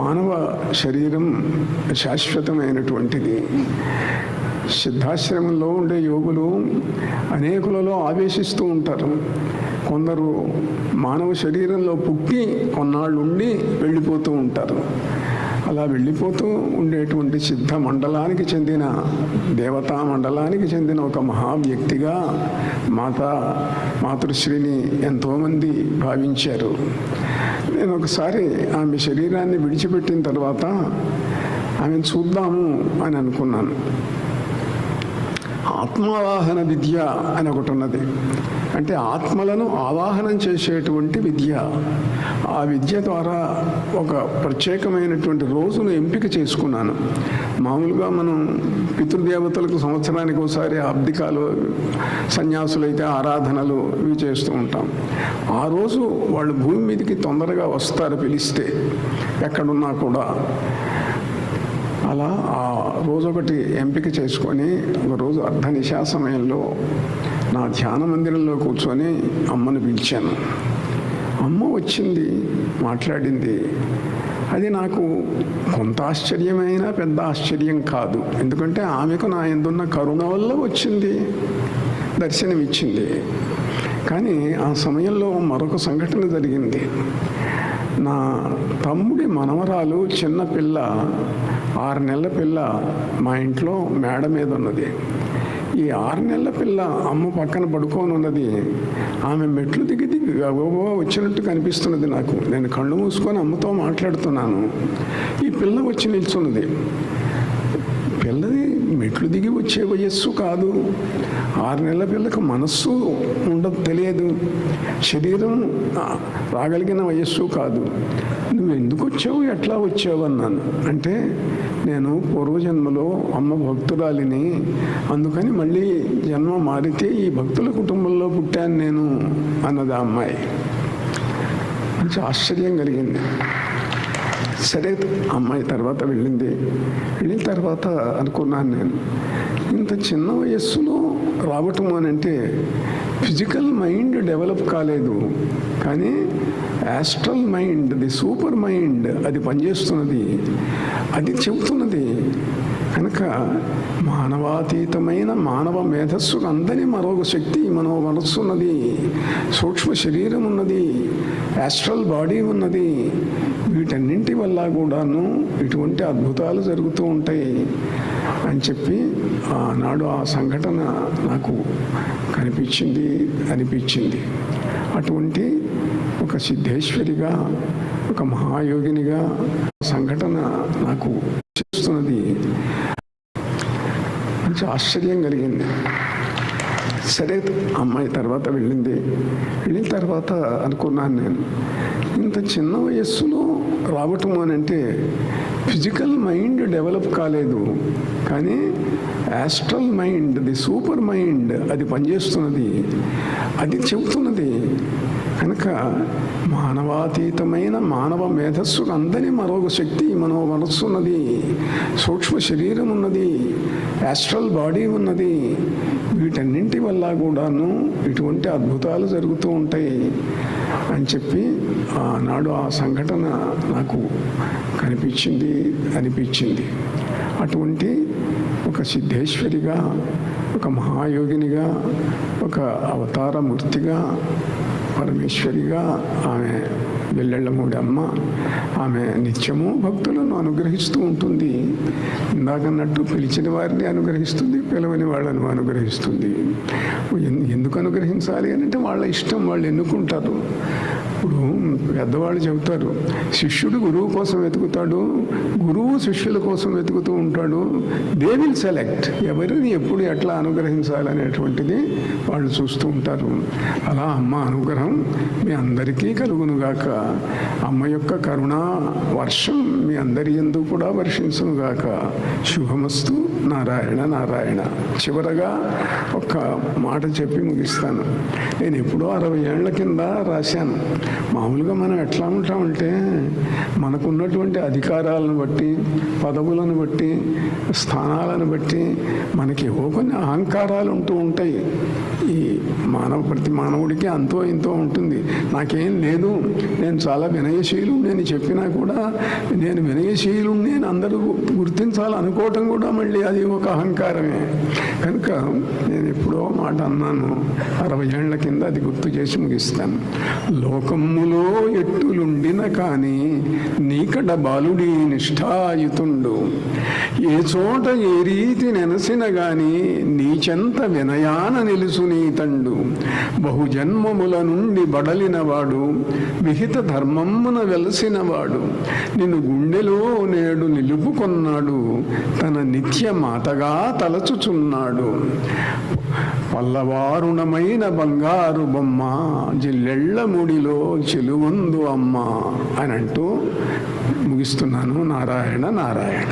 మానవ శరీరం శాశ్వతమైనటువంటిది. సిద్ధాశ్రమంలో ఉండే యోగులు అనేకులలో ఆవేశిస్తూ ఉంటారు. కొందరు మానవ శరీరంలో పుట్టి కొన్నాళ్ళు ఉండి వెళ్ళిపోతూ ఉంటారు. అలా వెళ్ళిపోతూ ఉండేటువంటి సిద్ధ మండలానికి చెందిన దేవతా మండలానికి చెందిన ఒక మహా వ్యక్తిగా మాత మాతృశ్రీని ఎంతోమంది భావించారు. నేను ఒకసారి ఆమె శరీరాన్ని విడిచిపెట్టిన తర్వాత ఆమెను చూద్దాము అని అనుకున్నాను. ఆత్మావాహన విద్య అని ఒకటి ఉన్నది. అంటే ఆత్మలను ఆవాహనం చేసేటువంటి విద్య. ఆ విద్య ద్వారా ఒక ప్రత్యేకమైనటువంటి రోజును ఎంపిక చేసుకున్నాను. మామూలుగా మనం పితృదేవతలకు సంవత్సరానికి ఒకసారి అబ్దికాలు సన్యాసులైతే ఆరాధనలు ఇవి చేస్తూ ఉంటాం. ఆ రోజు వాళ్ళు భూమి మీదకి తొందరగా వస్తారు పిలిస్తే. ఎక్కడున్నా కూడా. అలా ఆ రోజు ఒకటి ఎంపిక చేసుకొని ఒక రోజు అర్ధనిశా సమయంలో నా ధ్యాన మందిరంలో కూర్చొని అమ్మను పిలిచాను. అమ్మ వచ్చింది మాట్లాడింది. అది నాకు కొంత ఆశ్చర్యమైన పెద్ద ఆశ్చర్యం కాదు. ఎందుకంటే ఆమెకు నా ఎందున్న కరుణ వల్ల వచ్చింది దర్శనమిచ్చింది. కానీ ఆ సమయంలో మరొక సంఘటన జరిగింది. నా తమ్ముడి మనవరాలు చిన్న పిల్ల ఆరు నెలల పిల్ల మా ఇంట్లో మేడ మీద ఉన్నది. ఈ ఆరు నెలల పిల్ల అమ్మ పక్కన పడుకొని ఉన్నది. ఆమె మెట్లు దిగి దిగి గబగబా వచ్చినట్టు కనిపిస్తున్నది నాకు. నేను కళ్ళు మూసుకొని అమ్మతో మాట్లాడుతున్నాను. ఈ పిల్ల వచ్చి నిల్చున్నది. మెట్లు దిగి వచ్చే వయస్సు కాదు. ఆరు నెలల పిల్లకు మనస్సు ఉండదు తెలియదు. శరీరం రాగలిగిన వయస్సు కాదు. నువ్వు ఎందుకు వచ్చావు ఎట్లా వచ్చావు అన్నాను. అంటే నేను పూర్వజన్మలో అమ్మ భక్తురాలిని అందుకని మళ్ళీ జన్మ మారితే ఈ భక్తుల కుటుంబంలో పుట్టాను నేను అన్నది ఆ అమ్మాయి. మంచి ఆశ్చర్యం కలిగింది. సరే అమ్మాయి తర్వాత వెళ్ళింది. వెళ్ళిన తర్వాత అనుకున్నాను నేను ఇంత చిన్న వయస్సులో రావటం అని అంటే ఫిజికల్ మైండ్ డెవలప్ కాలేదు. కానీ astral mind the super mind అది పనిచేస్తున్నది. అది చెబుతున్నది కనుక మానవాతీతమైన మానవ మేధస్సుకు అందని మరొక శక్తి మనో మనస్సు ఉన్నది. సూక్ష్మ శరీరం ఉన్నది. యాస్ట్రల్ బాడీ ఉన్నది. వీటన్నింటి వల్ల కూడాను ఇటువంటి అద్భుతాలు జరుగుతూ ఉంటాయి. అని చెప్పి ఆనాడు ఆ సంఘటన నాకు కనిపించింది అనిపించింది. అటువంటి ఒక సిద్ధేశ్వరిగా ఒక మహాయోగినిగా సంఘటన నాకు చేస్తున్నది. మంచి ఆశ్చర్యం కలిగింది. సరే అమ్మాయి తర్వాత వెళ్ళింది. వెళ్ళిన తర్వాత అనుకున్నాను నేను ఇంత చిన్న వయస్సులో రావటం అని అంటే ఫిజికల్ మైండ్ డెవలప్ కాలేదు. కానీ astral mind the super mind అది పనిచేస్తున్నది. అది చెబుతున్నది కనుక మానవాతీతమైన మానవ మేధస్సుకు అందని మరొక శక్తి మనో మనస్సు ఉన్నది సూక్ష్మ శరీరం ఉన్నది యాస్ట్రల్ బాడీ ఉన్నది. వీటన్నింటి వల్ల కూడాను ఇటువంటి అద్భుతాలు జరుగుతూ ఉంటాయి అని చెప్పి ఆనాడు ఆ సంఘటన నాకు కనిపించింది అనిపించింది. అటువంటి ఒక సిద్ధేశ్వరిగా ఒక మహాయోగినిగా ఒక అవతార మూర్తిగా పరమేశ్వరిగా ఆమె వెల్లెళ్ళమూడమ్మ ఆమె నిత్యము భక్తులను అనుగ్రహిస్తూ ఉంటుంది. ఇందాకన్నట్టు పిలిచిన వారిని అనుగ్రహిస్తుంది పిలవని వాళ్ళను అనుగ్రహిస్తుంది. ఎందుకు అనుగ్రహించాలి అని అంటే వాళ్ళ ఇష్టం వాళ్ళు ఎన్నుకుంటారు. ఇప్పుడు పెద్దవాళ్ళు చెబుతారు శిష్యుడు గురువు కోసం వెతుకుతాడు గురువు శిష్యుల కోసం వెతుకుతూ ఉంటాడు దే విల్ సెలెక్ట్ ఎవరిని ఎప్పుడు ఎట్లా అనుగ్రహించాలనేటువంటిది వాళ్ళు చూస్తూ ఉంటారు. అలా అమ్మ అనుగ్రహం మీ అందరికీ కలుగునుగాక అమ్మ యొక్క కరుణా వర్షం మీ అందరి ఎందు కూడా వర్షించునుగాక శుభమస్తు. నారాయణ నారాయణ. చివరగా ఒక మాట చెప్పి ముగిస్తాను. నేను ఎప్పుడో అరవై ఏళ్ళ కింద రాశాను. మామూలుగా మనం ఎట్లా ఉంటామంటే మనకున్నటువంటి అధికారాలను బట్టి పదవులను బట్టి స్థానాలను బట్టి మనకి ఏవో కొన్ని అహంకారాలు ఉంటూ ఉంటాయి. ఈ మానవ ప్రతి మానవుడికి అంతో ఇంతో ఉంటుంది. నాకేం లేదు. నేను చాలా వినయశీలు. నేను చెప్పినా కూడా నేను వినయశీలు నేను అందరూ గుర్తించాలనుకోవటం కూడా మళ్ళీ అది ఒక అహంకారమే. కనుక నేను ఎప్పుడో మాట అన్నాను అరవై ఏళ్ళ కింద అది గుర్తు చేసి ముగిస్తాను. లోకములో ఎట్టులుండిన కానీ నీకడ బాలుడి నిష్ఠాయుతుండు. ఏ చోట ఏ రీతి నెనసిన గాని నీచెంత వినయాన నిలుసు నీ తండు. బహుజన్మముల నుండి బడలినవాడు విహిత ధర్మమున వెలసినవాడు. నిన్ను గుండెలో నేడు నిలుపుకొన్నాడు తన నిత్యం మాతగా తలచుచున్నాడు. పల్లవారుణమైన బంగారు బొమ్మ జిల్లెళ్ళ ముడిలో చెలువందు అమ్మ. అని అంటూ ముగిస్తున్నాను నారాయణ నారాయణ.